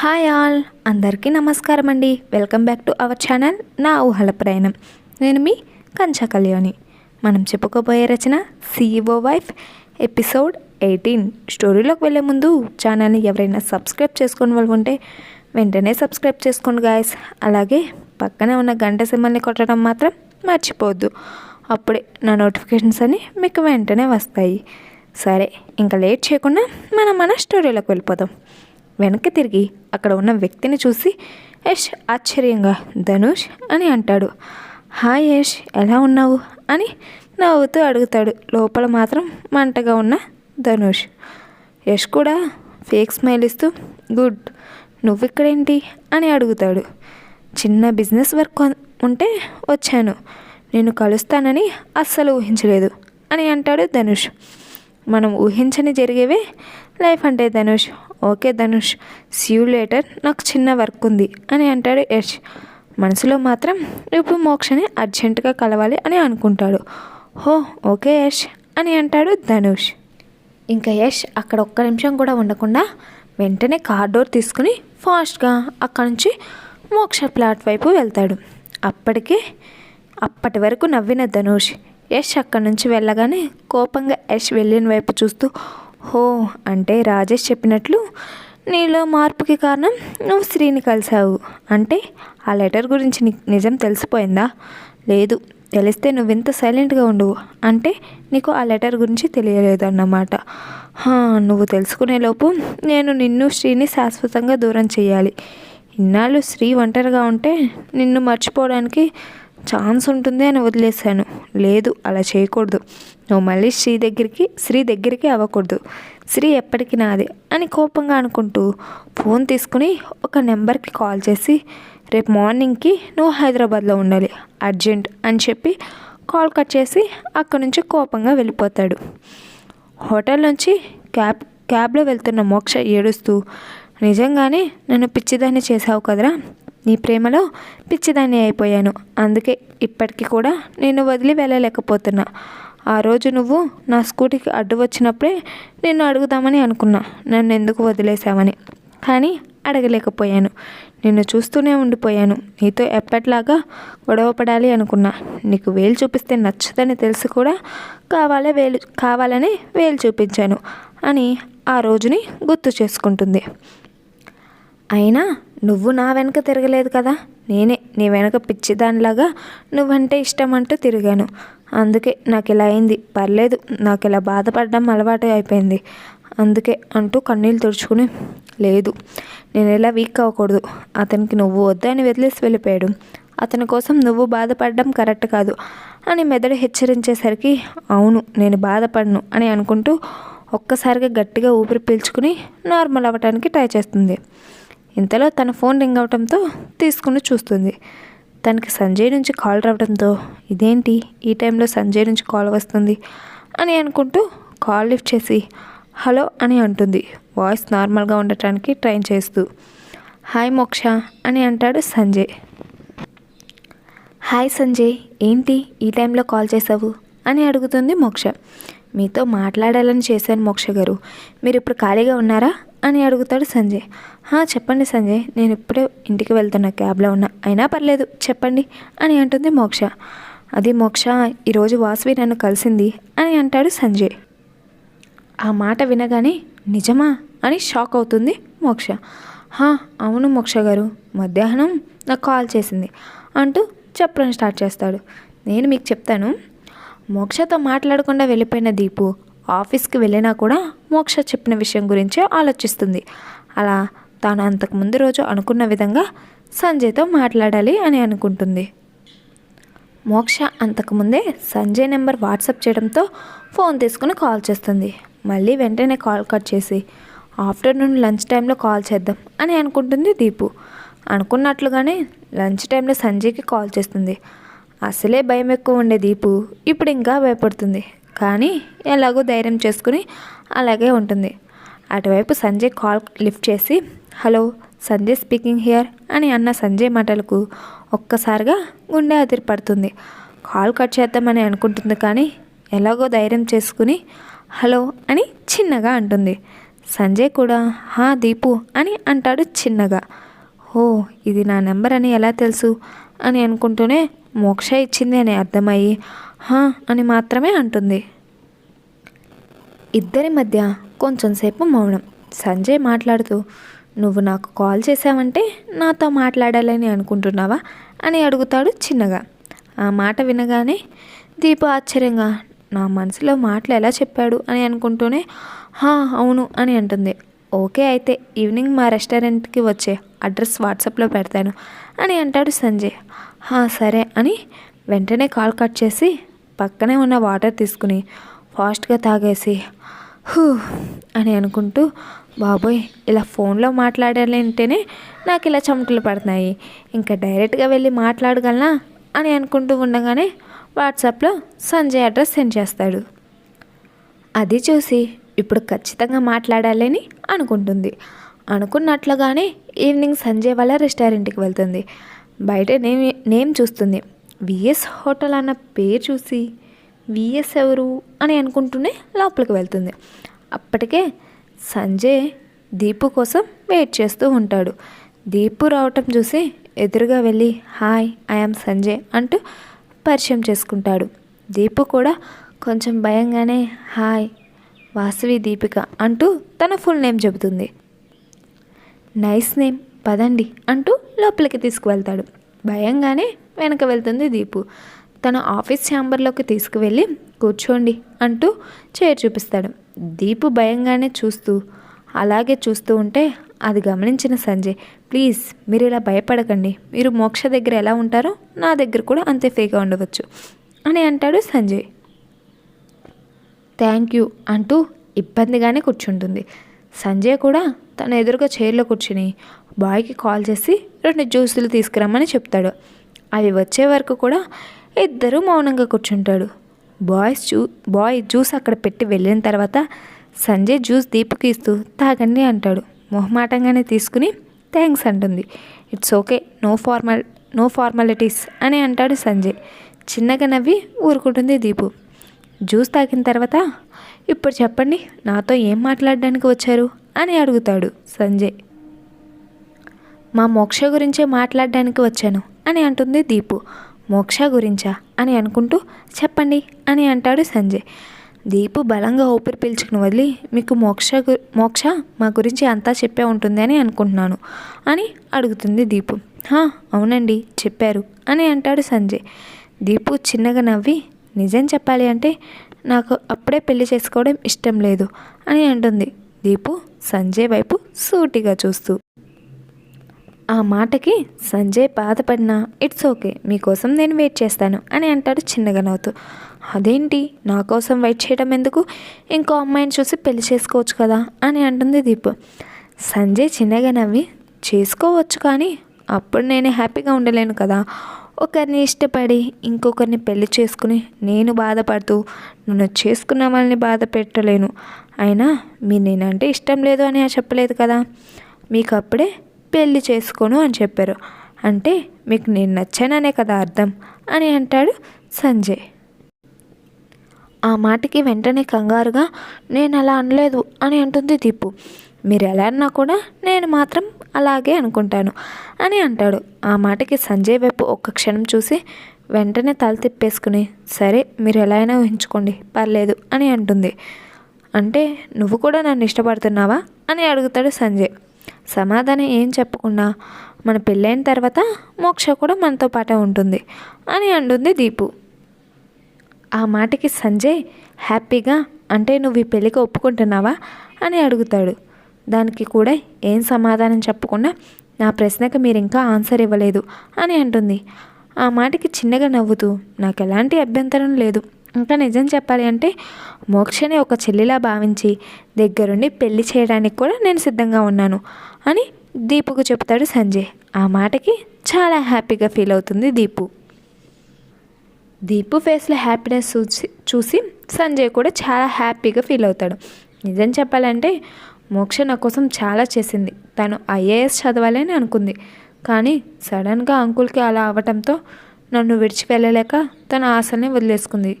Hi all. అందరికీ నమస్కారం అండి. Welcome back to our channel. నా ఊహల ప్రయాణం. నేను మీ కంచా కళ్యాణి. మనం చెప్పుకోబోయే రచన సీఈఓ వైఫ్ ఎపిసోడ్ ఎయిటీన్ స్టోరీలోకి వెళ్ళే ముందు ఛానల్ని ఎవరైనా సబ్స్క్రైబ్ చేసుకుని వాళ్ళు ఉంటే వెంటనే సబ్స్క్రైబ్ చేసుకోండి గాయస్ అలాగే పక్కనే ఉన్న గంట సింబల్ని కొట్టడం మాత్రం మర్చిపోవద్దు. అప్పుడే నా నోటిఫికేషన్స్ అన్ని మీకు వెంటనే వస్తాయి. సరే ఇంకా లేట్ చేయకుండా మనం మన స్టోరీలోకి వెళ్ళిపోదాం. వెనక్కి తిరిగి అక్కడ ఉన్న వ్యక్తిని చూసి యష్ ఆశ్చర్యంగా ధనుష్ అని అంటాడు. హాయ్ యష్ ఎలా ఉన్నావు? అని నవ్వుతూ అడుగుతాడు. లోపల మాత్రం మంటగా ఉన్న ధనుష్. యష్ కూడా ఫేక్ స్మైల్ ఇస్తూ గుడ్ నువ్వు ఇక్కడేంటి అని అడుగుతాడు. చిన్న బిజినెస్ వర్క్ ఉంటే వచ్చాను. నేను కలుస్తానని అస్సలు ఊహించలేదు అని అంటాడు ధనుష్. మనం ఊహించని జరిగేవే? లైఫ్ అంటే Dhanush. Okay Dhanush see you later నాకు చిన్న వర్క్ ఉంది అని అంటాడు యష్. మనసులో మాత్రం ఇప్పుడు మోక్షని అర్జెంటుగా కలవాలి అని అనుకుంటాడు. హో ఓకే యష్ అని అంటాడు ధనుష్. ఇంకా యష్ అక్కడ ఒక్క నిమిషం కూడా ఉండకుండా వెంటనే కార్ డోర్ తీసుకుని ఫాస్ట్గా అక్కడి నుంచి మోక్ష ప్లాట్ వైపు వెళ్తాడు. అప్పటికే అప్పటి వరకు నవ్విన ధనుష్ యష్ అక్కడి నుంచి వెళ్ళగానే కోపంగా యష్ వెళ్ళిన వైపు చూస్తూ హో అంటే రాజేష్ చెప్పినట్లు నీలో మార్పుకి కారణం నువ్వు శ్రీని కలిసావు అంటే ఆ లెటర్ గురించి నీకు నిజం తెలిసిపోయిందా? లేదు తెలిస్తే నువ్వు ఇంత సైలెంట్గా ఉండవు. అంటే నీకు ఆ లెటర్ గురించి తెలియలేదు అన్నమాట నువ్వు తెలుసుకునేలోపు నేను నిన్ను శ్రీని శాశ్వతంగా దూరం చేయాలి ఇన్నాళ్ళు శ్రీ ఒంటరిగా ఉంటే నిన్ను మర్చిపోవడానికి ఛాన్స్ ఉంటుంది అని వదిలేశాను. లేదు అలా చేయకూడదు. నువ్వు మళ్ళీ శ్రీ దగ్గరికి శ్రీ దగ్గరికి అవ్వకూడదు. శ్రీ ఎప్పటికీ నాది అని కోపంగా అనుకుంటూ ఫోన్ తీసుకుని ఒక నెంబర్కి కాల్ చేసి రేపు మార్నింగ్కి నువ్వు హైదరాబాద్లో ఉండాలి అర్జెంట్ అని చెప్పి కాల్ కట్ చేసి అక్కడి నుంచి కోపంగా వెళ్ళిపోతాడు. హోటల్ నుంచి క్యాబ్ క్యాబ్లో వెళ్తున్న మోక్ష ఏడుస్తూ నిజంగానే నన్ను పిచ్చిదాన్ని చేసావు కదరా? నీ ప్రేమలో పిచ్చిదాన్ని అయిపోయాను. అందుకే ఇప్పటికీ కూడా నేను వదిలి వెళ్ళలేకపోతున్నా. ఆ రోజు నువ్వు నా స్కూటీకి అడ్డు వచ్చినప్పుడే నిన్ను అడుగుదామని అనుకున్నా. నన్ను ఎందుకు వదిలేశావని. కానీ అడగలేకపోయాను. నిన్ను చూస్తూనే ఉండిపోయాను. నీతో ఎప్పట్లాగా గొడవ పడాలి అనుకున్నా. నీకు వేలు చూపిస్తే నచ్చదని తెలిసి కూడా కావాలే వేలు కావాలని వేలు చూపించాను అని ఆ రోజుని గుర్తు చేసుకుంటుంది. అయినా నువ్వు నా వెనక తిరగలేదు కదా. నేనే నీ వెనక పిచ్చిదానిలాగా నువ్వంటే ఇష్టం అంటూ తిరిగాను. అందుకే నాకు ఇలా అయింది. పర్లేదు నాకు ఇలా బాధపడడం అలవాటు అయిపోయింది. అందుకే అంటూ కన్నీళ్ళు తుడుచుకుని లేదు నేను ఇలా వీక్ అవ్వకూడదు. అతనికి నువ్వు వద్దని వదిలేసి వెళ్ళిపోయాడు. అతని కోసం నువ్వు బాధపడడం కరెక్ట్ కాదు అని మెదడు హెచ్చరించేసరికి అవును నేను బాధపడను అని అనుకుంటూ ఒక్కసారిగా గట్టిగా ఊపిరి పీల్చుకుని నార్మల్ అవ్వటానికి ట్రై చేస్తుంది. ఇంతలో తన ఫోన్ రింగ్ అవడంతో తీసుకుని చూస్తుంది. తనకి సంజయ్ నుంచి కాల్ రావడంతో ఇదేంటి? ఈ టైంలో సంజయ్ నుంచి కాల్ వస్తుంది? అని అనుకుంటూ కాల్ లిఫ్ట్ చేసి హలో అని అంటుంది. వాయిస్ నార్మల్గా ఉండటానికి ట్రైన్ చేస్తూ హాయ్ మోక్ష అని అంటాడు సంజయ్. హాయ్ సంజయ్ ఏంటి? ఈ టైంలో కాల్ చేసావు? అని అడుగుతుంది మోక్ష. మీతో మాట్లాడాలని చేశాను మోక్ష గారు. మీరు ఇప్పుడు ఖాళీగా ఉన్నారా? అని అడుగుతాడు సంజయ్. "హా, చెప్పండి సంజయ్ నేను ఇప్పుడే ఇంటికి వెళ్తున్నా క్యాబ్లో ఉన్నా. అయినా పర్లేదు చెప్పండి అని అంటుంది మోక్ష. అది మోక్ష ఈరోజు వాసవి నన్ను కలిసింది అని అంటాడు సంజయ్. ఆ మాట వినగానే నిజమా? అని షాక్ అవుతుంది మోక్ష. హా అవును మోక్ష గారు మధ్యాహ్నం నాకు కాల్ చేసింది అంటూ చెప్పడం స్టార్ట్ చేస్తాడు. నేను మీకు చెప్తాను మోక్షతో మాట్లాడకుండా వెళ్ళిపోయిన దీపు ఆఫీస్కి వెళ్ళినా కూడా మోక్ష చెప్పిన విషయం గురించే ఆలోచిస్తుంది. అలా తాను అంతకుముందు రోజు అనుకున్న విధంగా సంజయ్తో మాట్లాడాలి అని అనుకుంటుంది. మోక్ష అంతకుముందే సంజయ్ నెంబర్ వాట్సాప్ చేయడంతో ఫోన్ తీసుకుని కాల్ చేస్తుంది. మళ్ళీ వెంటనే కాల్ కట్ చేసి ఆఫ్టర్నూన్ లంచ్ టైంలో కాల్ చేద్దాం అని అనుకుంటుంది దీపు. అనుకున్నట్లుగానే లంచ్ టైంలో సంజయ్కి కాల్ చేస్తుంది. అసలే భయం ఎక్కువ ఉండే దీపు ఇప్పుడు ఇంకా భయపడుతుంది. కానీ ఎలాగో ధైర్యం చేసుకుని అలాగే ఉంటుంది. అటువైపు సంజయ్ కాల్ లిఫ్ట్ చేసి హలో సంజయ్ స్పీకింగ్ హియర్ అని అన్న సంజయ్ మాటలకు ఒక్కసారిగా గుండె అదిరిపడుతుంది. కాల్ కట్ చేద్దామని అనుకుంటుంది కానీ ఎలాగో ధైర్యం చేసుకుని హలో అని చిన్నగా అంటుంది. సంజయ్ కూడా హా దీపు అని అంటాడు చిన్నగా. ఓ ఇది నా నెంబర్ అని ఎలా తెలుసు? అని అనుకుంటూనే మోక్ష ఇచ్చింది అని అర్థమయ్యి హా అని మాత్రమే అంటుంది. ఇద్దరి మధ్య కొంచెం సేపు మౌనం. సంజయ్ మాట్లాడుతూ నువ్వు నాకు కాల్ చేసావంటే నాతో మాట్లాడాలని అనుకుంటున్నావా? అని అడుగుతాడు చిన్నగా. ఆ మాట వినగానే దీపు ఆశ్చర్యంగా నా మనసులో మాటలు ఎలా చెప్పాడు? అని అనుకుంటూనే హా అవును అని అంటుంది. ఓకే అయితే ఈవినింగ్ మా రెస్టారెంట్కి వచ్చే అడ్రస్ వాట్సాప్లో పెడతాను అని అంటాడు సంజయ్. సరే అని వెంటనే కాల్ కట్ చేసి పక్కనే ఉన్న వాటర్ తీసుకుని ఫాస్ట్గా తాగేసి హూ అని అనుకుంటూ బాబోయ్ ఇలా ఫోన్లో మాట్లాడాలంటేనే నాకు ఇలా చెమటలు పడుతున్నాయి. ఇంకా డైరెక్ట్గా వెళ్ళి మాట్లాడగలనా? అని అనుకుంటూ ఉండగానే వాట్సాప్లో సంజయ్ అడ్రస్ సెండ్ చేస్తాడు. అది చూసి ఇప్పుడు ఖచ్చితంగా మాట్లాడాలని అనుకుంటుంది. అనుకున్నట్లుగానే ఈవినింగ్ సంజయ్ వాళ్ళ రెస్టారెంట్కి వెళ్తుంది. బయట నేమ్ నేమ్ చూస్తుంది. విఎస్ హోటల్ అన్న పేరు చూసి విఎస్ ఎవరు అని అనుకుంటూనే లోపలికి వెళ్తుంది. అప్పటికే సంజయ్ దీపు కోసం వెయిట్ చేస్తూ ఉంటాడు. దీపు రావటం చూసి ఎదురుగా వెళ్ళి హాయ్ ఐఎమ్ సంజయ్ అంటూ పరిచయం చేసుకుంటాడు. దీపు కూడా కొంచెం భయంగానే హాయ్ వాసవి దీపిక అంటూ తన ఫుల్ నేమ్ చెబుతుంది. నైస్ నేమ్ పదండి అంటూ లోపలికి తీసుకువెళ్తాడు. భయంగానే వెనక వెళ్తుంది దీపు. తన ఆఫీస్ ఛాంబర్లోకి తీసుకువెళ్ళి కూర్చోండి అంటూ చైర్ చూపిస్తాడు. దీపు భయంగానే చూస్తూ అలాగే చూస్తూ ఉంటే అది గమనించిన సంజయ్ ప్లీజ్ మీరు ఇలా భయపడకండి. మీరు మోక్ష దగ్గర ఎలా ఉంటారో నా దగ్గర కూడా అంతే ఫేగా ఉండవచ్చు అని అంటాడు సంజయ్. థ్యాంక్ యూ అంటూ ఇబ్బందిగానే కూర్చుంటుంది. సంజయ్ కూడా తన ఎదురుగా చైర్లో కూర్చుని బాయ్కి కాల్ చేసి రెండు జ్యూసులు తీసుకురమ్మని చెప్తాడు. అవి వచ్చే వరకు కూడా ఇద్దరూ మౌనంగా కూర్చుంటాడు. బాయ్స్ జూ బాయ్ జ్యూస్ అక్కడ పెట్టి వెళ్ళిన తర్వాత సంజయ్ జ్యూస్ దీపుకి ఇస్తూ తాగండి అంటాడు. మొహమాటంగానే తీసుకుని థ్యాంక్స్ అంటుంది. It's okay no formal no formalities అని అంటాడు సంజయ్. చిన్నగా నవ్వి ఊరుకుంటుంది దీపు. జ్యూస్ తాగిన తర్వాత ఇప్పుడు చెప్పండి నాతో ఏం మాట్లాడడానికి వచ్చారు? అని అడుగుతాడు సంజయ్. మా మోక్ష గురించే మాట్లాడడానికి వచ్చాను అని అంటుంది దీపు. మోక్ష గురించా? అని అనుకుంటూ చెప్పండి అని అంటాడు సంజయ్. దీపు బలంగా ఊపిరి పీల్చుకుని వదిలి మీకు మోక్ష గు మోక్ష మా గురించి అంతా చెప్పే ఉంటుంది అని అనుకుంటున్నాను అని అడుగుతుంది దీపు. "హా, అవునండి చెప్పారు అని అంటాడు సంజయ్. దీపు చిన్నగా నవ్వి నిజం చెప్పాలి అంటే నాకు అప్పుడే పెళ్ళి చేసుకోవడం ఇష్టం లేదు అని అంటుంది. దీపు సంజయ్ వైపు సూటిగా చూస్తూ. ఆ మాటకి సంజయ్ బాధపడినా ఇట్స్ ఓకే మీకోసం నేను వెయిట్ చేస్తాను అని అంటాడు చిన్నగా నవ్వుతూ. అదేంటి నా కోసం వెయిట్ చేయడం ఎందుకు? ఇంకో అమ్మాయిని చూసి పెళ్ళి చేసుకోవచ్చు కదా అని అంటుంది దీపు. సంజయ్ చిన్నగా నవ్వి చేసుకోవచ్చు కానీ అప్పుడు నేను హ్యాపీగా ఉండలేను కదా. ఒకరిని ఇష్టపడి ఇంకొకరిని పెళ్ళి చేసుకుని నేను బాధపడుతూ నన్ను చేసుకున్న వాళ్ళని బాధ పెట్టలేను. అయినా మీరు నేనంటే ఇష్టం లేదు అని చెప్పలేదు కదా. మీకు అప్పుడే పెళ్ళి చేసుకోను అని చెప్పారు. అంటే మీకు నేను నచ్చాననే కదా అర్థం అని అంటాడు సంజయ్. ఆ మాటకి వెంటనే కంగారుగా నేను అలా అనలేదు అని అంటుంది దీపు. మీరు ఎలా అన్నా కూడా నేను మాత్రం అలాగే అనుకుంటాను అని అంటాడు. ఆ మాటకి సంజయ్ వైపు ఒక్క క్షణం చూసి వెంటనే తల తిప్పేసుకుని సరే మీరు ఎలా అయినా ఊహించుకోండి పర్లేదు అని అంటుంది. అంటే నువ్వు కూడా నన్ను ఇష్టపడుతున్నావా? అని అడుగుతాడు సంజయ్. సమాధానం ఏం చెప్పకుండా మన పెళ్ళైన తర్వాత మోక్ష కూడా మనతో పాటే ఉంటుంది అని అంటుంది దీపు. ఆ మాటకి సంజయ్ హ్యాపీగా అంటే నువ్వు ఈ పెళ్ళికి ఒప్పుకుంటున్నావా? అని అడుగుతాడు. దానికి కూడా ఏం సమాధానం చెప్పకుండా నా ప్రశ్నకు మీరు ఇంకా ఆన్సర్ ఇవ్వలేదు అని అంటుంది. ఆ మాటకి చిన్నగా నవ్వుతూ నాకు ఎలాంటి అభ్యంతరం లేదు. ఇంకా నిజం చెప్పాలి అంటే మోక్షని ఒక చెల్లిలా భావించి దగ్గరుండి పెళ్ళి చేయడానికి కూడా నేను సిద్ధంగా ఉన్నాను అని దీపుకు చెప్తాడు సంజయ్. ఆ మాటకి చాలా హ్యాపీగా ఫీల్ అవుతుంది దీపు. దీపు ఫేస్లో హ్యాపీనెస్ చూసి చూసి సంజయ్ కూడా చాలా హ్యాపీగా ఫీల్ అవుతాడు. నిజం చెప్పాలంటే మోక్ష నా కోసం చాలా చేసింది. తను ఐఏఎస్ చదవాలని అనుకుంది. కానీ సడన్గా అంకుల్కి అలా అవ్వటంతో నన్ను విడిచి వెళ్ళలేక తన ఆశల్ని వదిలేసుకుంది.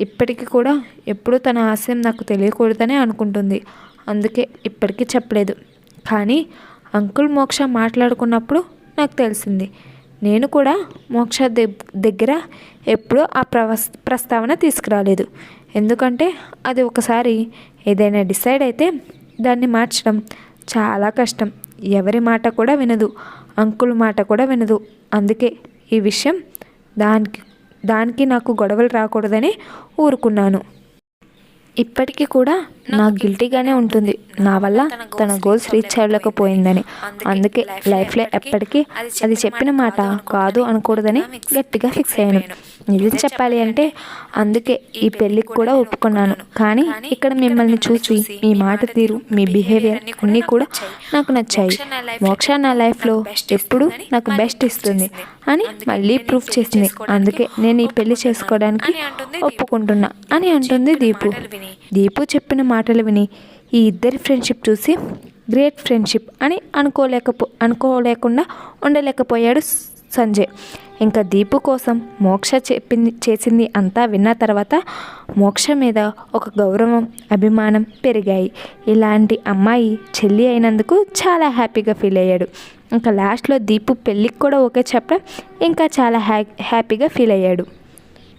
ఇప్పటికీ కూడా ఎప్పుడూ తన ఆశయం నాకు తెలియకూడదనే అనుకుంటుంది. అందుకే ఇప్పటికీ చెప్పలేదు. కానీ అంకుల్ మోక్ష మాట్లాడుకున్నప్పుడు నాకు తెలిసింది. నేను కూడా మోక్ష దగ్గర ఎప్పుడూ ఆ ప్రవస్ ప్రస్తావన తీసుకురాలేదు. ఎందుకంటే అది ఒకసారి ఏదైనా డిసైడ్ అయితే దాన్ని మార్చడం చాలా కష్టం. ఎవరి మాట కూడా వినదు. అంకుల్ మాట కూడా వినదు. అందుకే ఈ విషయం దానికి దానికి నాకు గొడవలు రాకూడదని ఊరుకున్నాను. ఇప్పటికీ కూడా నాకు గిల్టీగానే ఉంటుంది. నా వల్ల తన గోల్స్ రీచ్ అవ్వలేకపోయిందని. అందుకే లైఫ్లో ఎప్పటికీ అది చెప్పిన మాట కాదు అనకూడదని గట్టిగా ఫిక్స్ అయ్యాను. నిజం చెప్పాలి అంటే అందుకే ఈ పెళ్ళికి కూడా ఒప్పుకున్నాను. కానీ ఇక్కడ మిమ్మల్ని చూసి మీ మాట తీరు మీ బిహేవియర్ అన్నీ కూడా నాకు నచ్చాయి. మోక్ష నా లైఫ్లో ఎప్పుడు నాకు బెస్ట్ ఇస్తుంది. అని మళ్ళీ ప్రూఫ్ చేసింది అందుకే నేను ఈ పెళ్ళి చేసుకోవడానికి ఒప్పుకుంటున్నా. అని అంటుంది దీపు. దీపు చెప్పిన మాటలు విని ఈ ఇద్దరి ఫ్రెండ్షిప్ చూసి గ్రేట్ ఫ్రెండ్షిప్ అని అనుకోలేకపో అనుకోలేకుండా ఉండలేకపోయాడు సంజయ్. ఇంకా దీపు కోసం మోక్ష చెప్పింది చేసింది అంతా విన్న తర్వాత మోక్ష మీద ఒక గౌరవం అభిమానం పెరిగాయి. ఇలాంటి అమ్మాయి చెల్లి అయినందుకు చాలా హ్యాపీగా ఫీల్ అయ్యాడు. ఇంకా లాస్ట్లో దీపు పెళ్ళికి కూడా ఓకే చెప్పడం ఇంకా చాలా హ్యా హ్యాపీగా ఫీల్ అయ్యాడు.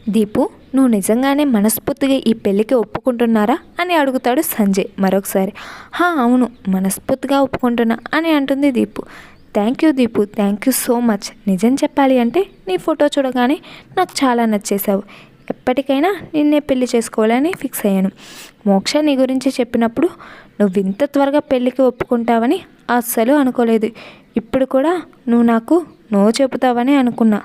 దీపు నువ్వు నిజంగానే మనస్ఫూర్తిగా ఈ పెళ్ళికి ఒప్పుకుంటున్నారా అని అడుగుతాడు సంజయ్ మరొకసారి. హా అవును మనస్ఫూర్తిగా ఒప్పుకుంటున్నా అని అంటుంది Deepu. Thank you Deepu thank you so much. నిజం చెప్పాలి అంటే నీ ఫోటో చూడగానే నాకు చాలా నచ్చేసావు ఎప్పటికైనా నిన్నే పెళ్ళి చేసుకోవాలని ఫిక్స్ అయ్యాను. మోక్ష నీ గురించి చెప్పినప్పుడు నువ్వు ఇంత త్వరగా పెళ్ళికి ఒప్పుకుంటావని అస్సలు అనుకోలేదు. ఇప్పుడు కూడా నువ్వు నాకు నో చెబుతావని అనుకున్నా.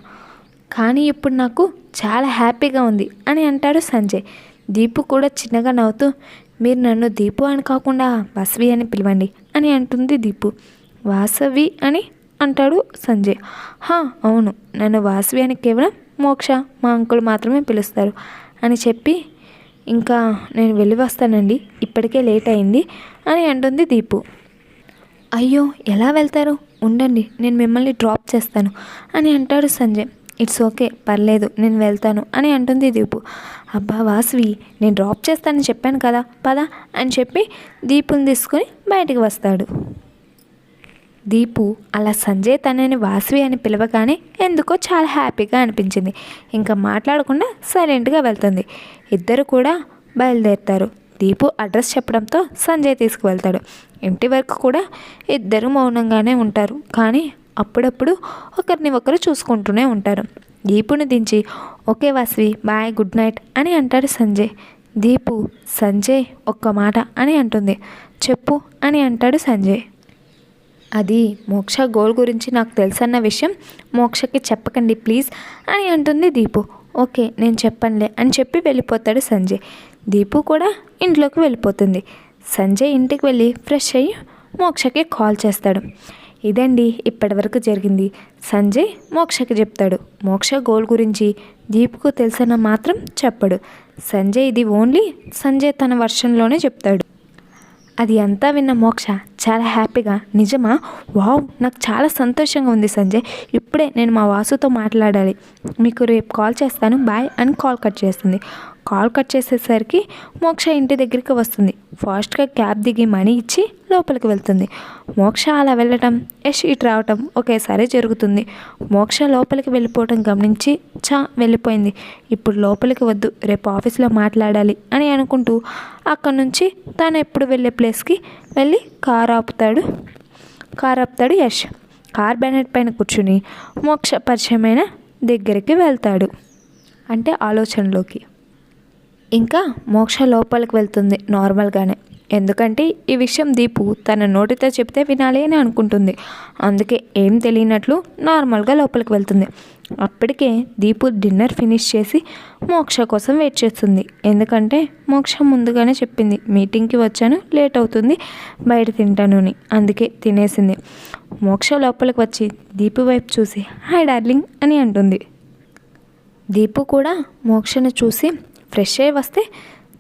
కానీ ఇప్పుడు నాకు చాలా హ్యాపీగా ఉంది అని అంటాడు సంజయ్. దీపు కూడా చిన్నగా నవ్వుతూ మీరు నన్ను దీపు అని కాకుండా వాసవి అని పిలవండి అని అంటుంది దీపు. వాసవి అని? అంటాడు సంజయ్. హా అవును. నన్ను వాసవి అని కేవలం మోక్ష మా అంకుల్ మాత్రమే పిలుస్తారు అని చెప్పి ఇంకా నేను వెళ్ళి వస్తానండి. ఇప్పటికే లేట్ అయింది అని అంటుంది దీపు. అయ్యో ఎలా వెళ్తారు? ఉండండి. నేను మిమ్మల్ని డ్రాప్ చేస్తాను అని అంటాడు సంజయ్. ఇట్స్ ఓకే పర్లేదు నేను వెళ్తాను అని అంటుంది దీపు. అబ్బా వాసవి నేను డ్రాప్ చేస్తానని చెప్పాను కదా పద అని చెప్పి దీపుని తీసుకొని బయటికి వస్తాడు. దీపు అలా సంజయ్ తనని వాసవి అని పిలవగానే ఎందుకో చాలా హ్యాపీగా అనిపించింది. ఇంకా మాట్లాడకుండా సైలెంట్గా వెళ్తుంది. ఇద్దరు కూడా బయలుదేరుతారు. దీపు అడ్రస్ చెప్పడంతో సంజయ్ తీసుకువెళ్తాడు. ఇంటి వరకు కూడా ఇద్దరు మౌనంగానే ఉంటారు. కానీ అప్పుడప్పుడు ఒకరిని ఒకరు చూసుకుంటూనే ఉంటారు. దీపుని దించి okay Vasavi bye good night అని అంటాడు సంజయ్. దీపు సంజయ్ ఒక్క మాట అని అంటుంది. చెప్పు అని అంటాడు సంజయ్. అది మోక్ష గోల్ గురించి నాకు తెలుసన్న విషయం మోక్షకి చెప్పకండి ప్లీజ్ అని అంటుంది దీపు. ఓకే నేను చెప్పనులే అని చెప్పి వెళ్ళిపోతాడు సంజయ్. దీపు కూడా ఇంట్లోకి వెళ్ళిపోతుంది. సంజయ్ ఇంటికి వెళ్ళి ఫ్రెష్ అయ్యి మోక్షకి కాల్ చేస్తాడు. ఇదండి ఇప్పటివరకు జరిగింది. సంజయ్ మోక్షకి చెప్తాడు. మోక్ష గోల్ గురించి దీపుకు తెలిసిన మాత్రం చెప్పడు. సంజయ్ ఇది ఓన్లీ సంజయ్ తన వర్షన్లోనే చెప్తాడు. అది అంతా విన్న మోక్ష చాలా హ్యాపీగా నిజమా? వావ్! నాకు చాలా సంతోషంగా ఉంది సంజయ్. ఇప్పుడే నేను మా వాసుతో మాట్లాడాలి. మీకు రేపు కాల్ చేస్తాను. బాయ్ అని కాల్ కట్ చేస్తుంది. కాల్ కట్ చేసేసరికి మోక్ష ఇంటి దగ్గరికి వస్తుంది. ఫాస్ట్గా క్యాబ్ దిగి మనీ ఇచ్చి లోపలికి వెళ్తుంది. మోక్ష అలా వెళ్ళటం యష్ ఇటు రావటం ఒకేసారి జరుగుతుంది. మోక్ష లోపలికి వెళ్ళిపోవటం గమనించి చా వెళ్ళిపోయింది. ఇప్పుడు లోపలికి వద్దు రేపు ఆఫీస్లో మాట్లాడాలి అని అనుకుంటూ అక్కడి నుంచి తను ఎప్పుడు వెళ్ళే ప్లేస్కి వెళ్ళి కార్ ఆపుతాడు. కార్ ఆపుతాడు యష్. కార్ బ్యానెట్ పైన కూర్చుని మోక్ష పరిచయమైన దగ్గరికి వెళ్తాడు. అంటే ఆలోచనలోకి. ఇంకా మోక్ష లోపలికి వెళ్తుంది నార్మల్గానే. ఎందుకంటే ఈ విషయం దీపు తన నోటితో చెప్తే వినాలి అని అనుకుంటుంది. అందుకే ఏం తెలియనట్లు నార్మల్గా లోపలికి వెళ్తుంది. అప్పటికే దీపు డిన్నర్ ఫినిష్ చేసి మోక్ష కోసం వెయిట్ చేస్తుంది. ఎందుకంటే మోక్ష ముందుగానే చెప్పింది మీటింగ్కి వచ్చాను లేట్ అవుతుంది బయట తింటాను అని. అందుకే తినేసింది. మోక్ష లోపలికి వచ్చి దీపు వైపు చూసి హాయ్ డార్లింగ్ అని అంటుంది. దీపు కూడా మోక్షను చూసి ఫ్రెష్ అయ్యి వస్తే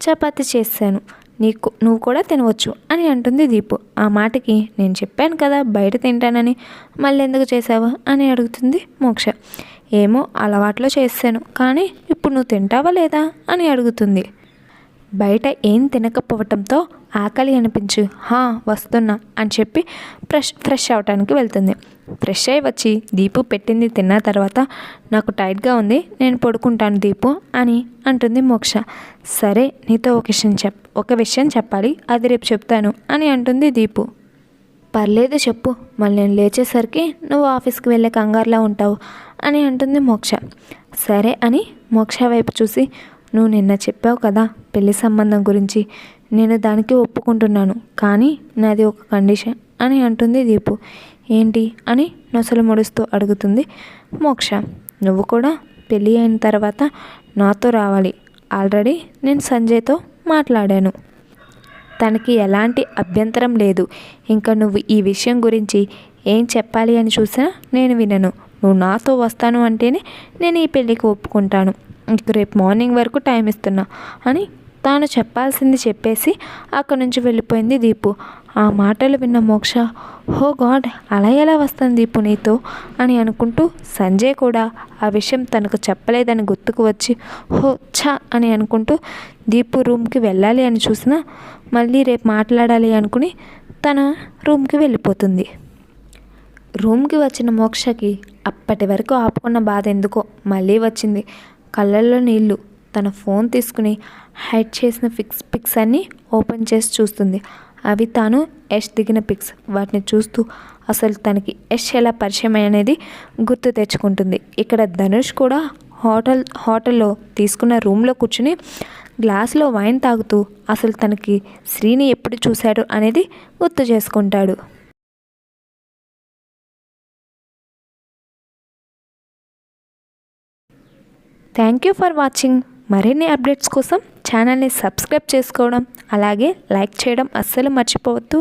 చపాతి చేశాను. నీకు నువ్వు కూడా తినవచ్చు అని అంటుంది దీపు. ఆ మాటకి నేను చెప్పాను కదా బయట తింటానని. మళ్ళీ ఎందుకు చేసావా అని అడుగుతుంది మోక్ష. ఏమో అలవాట్లో చేశాను కానీ ఇప్పుడు నువ్వు తింటావా లేదా అని అడుగుతుంది. బయట ఏం తినకపోవటంతో ఆకలి అనిపించు. హా వస్తున్నా అని చెప్పి ఫ్రెష్ ఫ్రెష్ అవటానికి వెళ్తుంది. ఫ్రెష్ అయి వచ్చి దీపు పెట్టింది తిన్న తర్వాత నాకు టైట్గా ఉంది నేను పడుకుంటాను దీపు అని అంటుంది మోక్ష. సరే నీతో ఒక విషయం చెప్ ఒక విషయం చెప్పాలి అది రేపు చెప్తాను అని అంటుంది దీపు. పర్లేదు చెప్పు మళ్ళీ నేను లేచేసరికి నువ్వు ఆఫీస్కి వెళ్ళే కంగారులా ఉంటావు అని అంటుంది మోక్ష. సరే అని మోక్ష వైపు చూసి నువ్వు నిన్న చెప్పావు కదా పెళ్ళి సంబంధం గురించి. నేను దానికి ఒప్పుకుంటున్నాను. కానీ నాది ఒక కండిషన్ అని అంటుంది దీపు. ఏంటి అని నొసలు ముడుస్తూ అడుగుతుంది మోక్ష. నువ్వు కూడా పెళ్ళి అయిన తర్వాత నాతో రావాలి. ఆల్రెడీ నేను సంజయ్తో మాట్లాడాను. తనకి ఎలాంటి అభ్యంతరం లేదు. ఇంకా నువ్వు ఈ విషయం గురించి ఏం చెప్పాలి అని చూసినా నేను వినను. నువ్వు నాతో వస్తాను అంటేనే నేను ఈ పెళ్ళికి ఒప్పుకుంటాను. ఇంక రేపు మార్నింగ్ వరకు టైం ఇస్తున్నా అని తాను చెప్పాల్సింది చెప్పేసి అక్కడి నుంచి వెళ్ళిపోయింది దీపు. ఆ మాటలు విన్న మోక్ష హో గాడ్ అలా ఎలా వస్తుంది దీపు నీతో? అని అనుకుంటూ సంజయ్ కూడా ఆ విషయం తనకు చెప్పలేదని గుర్తుకు వచ్చి హో ఛా అని అనుకుంటూ దీపు రూమ్కి వెళ్ళాలి అని చూసినా మళ్ళీ రేపు మాట్లాడాలి అనుకుని తన రూమ్కి వెళ్ళిపోతుంది. రూమ్కి వచ్చిన మోక్షకి అప్పటి వరకు ఆపుకున్న బాధ ఎందుకో మళ్ళీ వచ్చింది. కళ్ళల్లో నీళ్ళు తన ఫోన్ తీసుకుని హైడ్ చేసిన ఫిక్స్ పిక్స్ అన్నీ ఓపెన్ చేసి చూస్తుంది. అవి తాను యష్ దిగిన పిక్స్. వాటిని చూస్తూ అసలు తనకి యష్ ఎలా పరిచయం అనేది గుర్తు తెచ్చుకుంటుంది. ఇక్కడ ధనుష్ కూడా హోటల్ హోటల్లో తీసుకున్న రూమ్లో కూర్చుని గ్లాసులో వైన్ తాగుతూ అసలు తనకి శ్రీని ఎప్పుడు చూశాడు అనేది గుర్తు చేసుకుంటాడు. థ్యాంక్ యూ ఫర్ వాచింగ్ మరిన్ని అప్డేట్స్ కోసం ఛానల్ని సబ్స్క్రైబ్ చేసుకోవడం అలాగే లైక్ చేయడం అస్సలు మర్చిపోవద్దు.